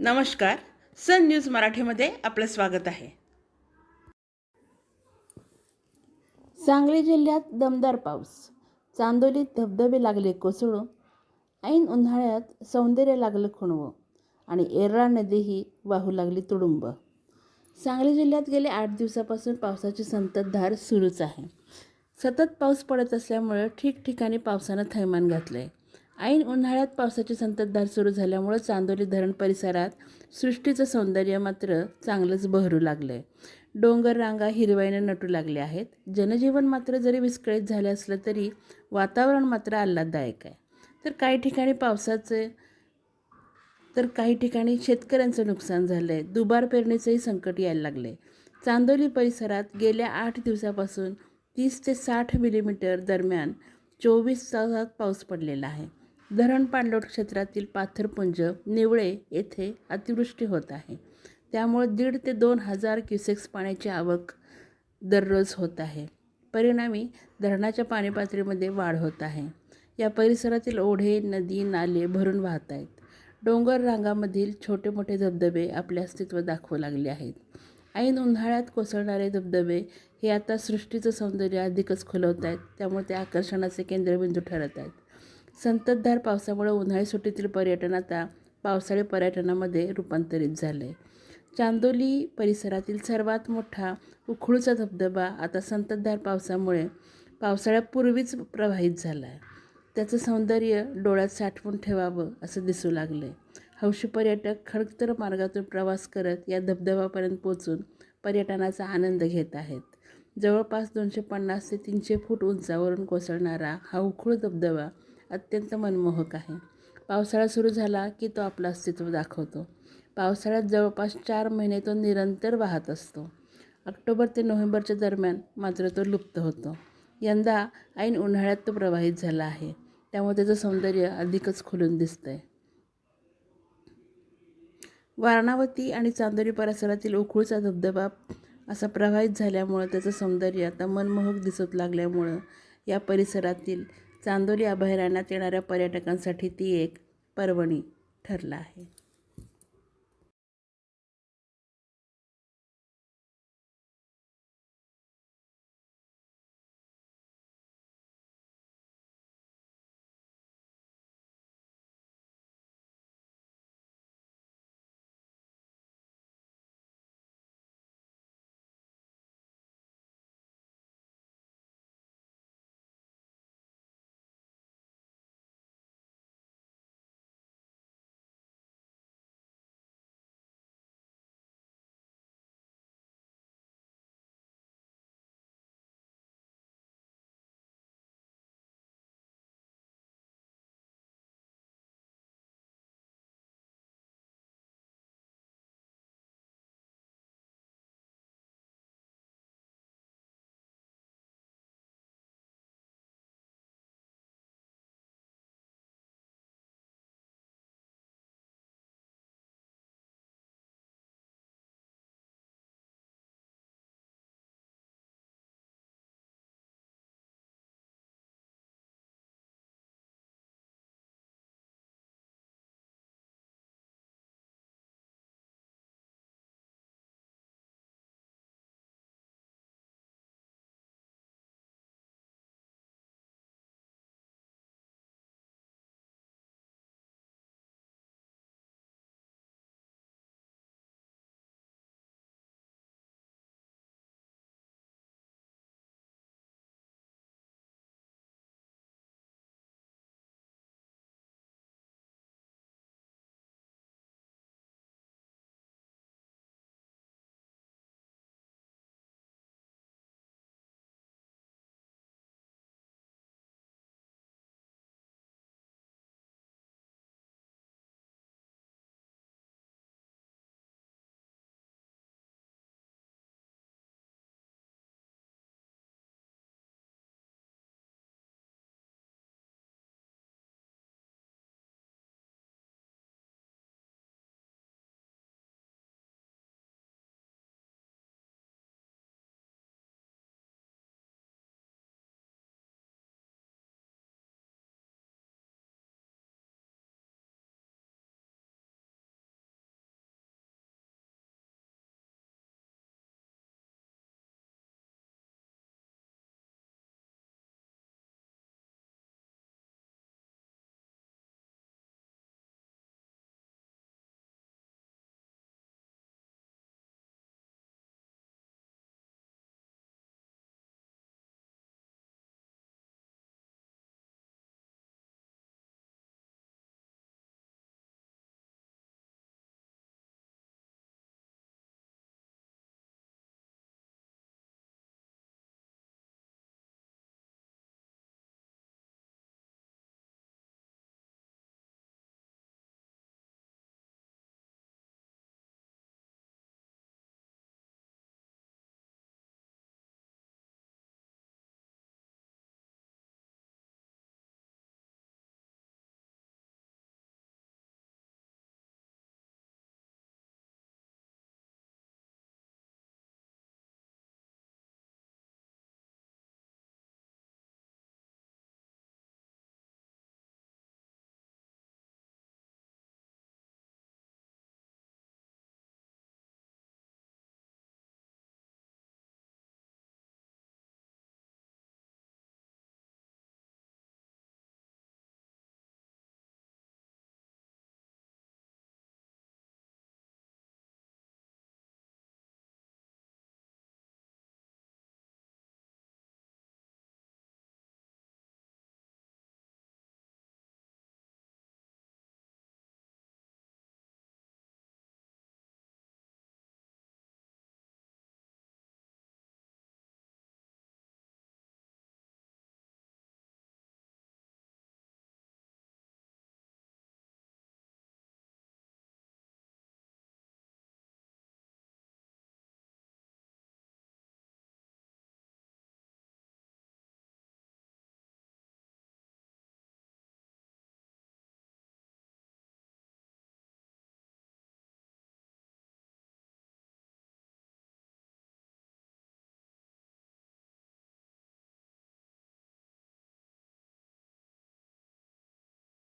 नमस्कार सन न्यूज मराठीमध्ये आपलं स्वागत आहे. सांगली जिल्ह्यात दमदार पाऊस. चांदोलीत धबधबे लागले कोसळून. ऐन उन्हाळ्यात सौंदर्य लागलं खुणवं आणि एर्रा नदीही वाहू लागली तुडुंब. सांगली जिल्ह्यात गेले आठ दिवसापासून पावसाची संततधार सुरूच आहे. सतत पाऊस पडत असल्यामुळं ठिकठिकाणी पावसानं थैमान घातलं आहे ऐन उन्हाळ्यात पावसाची संततधार सुरू झाल्यामुळं चांदोली धरण परिसरात सृष्टीचं सौंदर्य मात्र चांगलंच बहरू लागलं आहे डोंगर रांगा हिरवाईनं नटू लागले आहेत. जनजीवन मात्र जरी विस्कळीत झालं असलं तरी वातावरण मात्र आल्हाददायक आहे. तर काही ठिकाणी पावसाचे तर काही ठिकाणी शेतकऱ्यांचं नुकसान झालं आहे दुबार पेरणीचंही संकट यायला लागले चांदोली परिसरात गेल्या आठ दिवसापासून तीस ते साठ मिलीमीटर दरम्यान चोवीस तासात पाऊस पडलेला आहे. धरण पाणलोट क्षेत्रातील पाथरपुंज निवळे येथे अतिवृष्टी होत आहे. त्यामुळे दीड ते दोन हजार क्युसेक्स पाण्याची आवक दररोज होत आहे. परिणामी धरणाच्या पाणी पातळीमध्ये वाढ होत आहे. या परिसरातील ओढे नदी नाले भरून वाहत आहेत. डोंगर रांगामधील छोटे मोठे धबधबे आपले अस्तित्व दाखवू लागले आहेत. ऐन उन्हाळ्यात कोसळणारे धबधबे हे आता सृष्टीचं सौंदर्य अधिकच खुलवत आहेत. त्यामुळे ते आकर्षणाचे केंद्रबिंदू ठरत आहेत. संततधार पावसामुळे उन्हाळी सुट्टीतील पर्यटन आता पावसाळी पर्यटनामध्ये रूपांतरित झालं आहे चांदोली परिसरातील सर्वात मोठा उखळूचा धबधबा आता संततधार पावसामुळे पावसाळ्यापूर्वीच प्रवाहित झाला आहे त्याचं सौंदर्य डोळ्यात साठवून ठेवावं असं दिसू लागलं आहे हौशी पर्यटक खडतर मार्गातून प्रवास करत या धबधब्यापर्यंत पोचून पर्यटनाचा आनंद घेत आहेत. जवळपास दोनशे पन्नास ते तीनशे फूट उंचावरून कोसळणारा हा उखळू धबधबा अत्यंत मनमोहक आहे. पावसाळा सुरू झाला की तो आपलं अस्तित्व दाखवतो. पावसाळ्यात जवळपास चार महिने तो निरंतर वाहत असतो. ऑक्टोबर ते नोव्हेंबरच्या दरम्यान मात्र तो लुप्त होतो. यंदा ऐन उन्हाळ्यात तो प्रवाहित झाला आहे. त्यामुळे त्याचं सौंदर्य अधिकच खुलून दिसतं आहे वारणावती आणि चांदोरी परिसरातील उखळूचा धबधबा असा प्रवाहित झाल्यामुळं त्याचं सौंदर्य आता मनमोहक दिसत लागल्यामुळं या परिसरातील चांदोली अभयारण्यात येणाऱ्या पर्यटकांसाठी ती एक पर्वणी ठरला आहे.